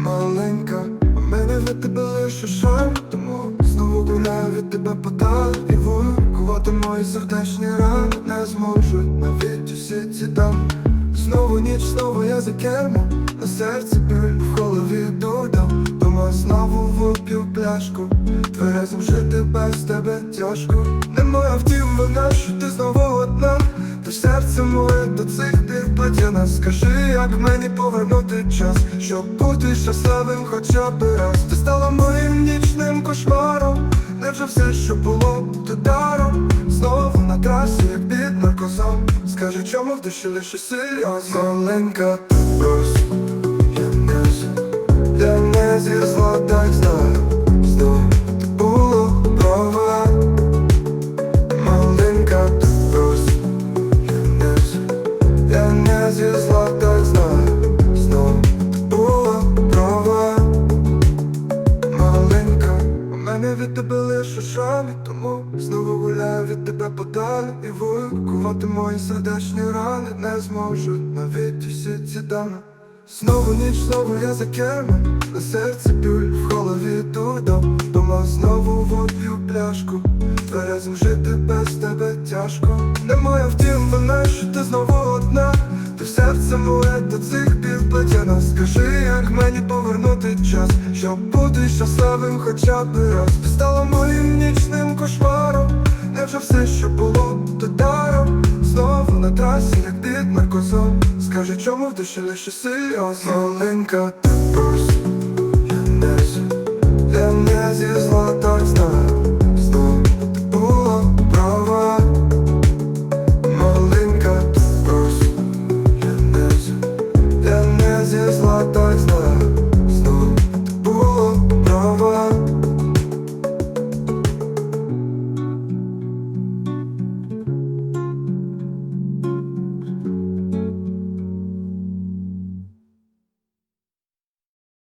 маленька, у мене від тебе лише шарм, тому знову гуляю від тебе подалі і вилікувати мої сердечні рани не зможуть навіть усі ці там. Знову ніч, знову я за кермом, на серці біль, в голові дурдом, дома знову вип'ю пляшку, тверезим жити без тебе тяжко. Не моя втім вина, що ти знову одна, та серце моє до цих пір плетяна Скажи, як мені повернути час, щоб бути щасливим хоча б раз. Ти стала моїм нічним кошмаром, невже все, що було, то даром? Знову на трасі, як під наркозом. Скажи, чому в душі лише серйозно Маленька, ти шрами Тому знову гуляю від тебе подалі І вилікувати мої сердечні рани. Не зможуть навіть усі ці дани. Знову ніч, знову я за кермом На серці біль, в голові дурдом Дома знову вип'ю пляшку Тверезим жити без тебе тяжко. Не моя втім вина, що ти знову одна. Ти в серце моє до цих пір плетяна Скажи, як мені повернути час Щоб бути щасливим хоча б раз. Ти стала моїм нічним кошмаром Невже все, що було, то даром? Знову на трасі, як під наркозом Скажи, чому в душі лише серйозно Маленька, ти просто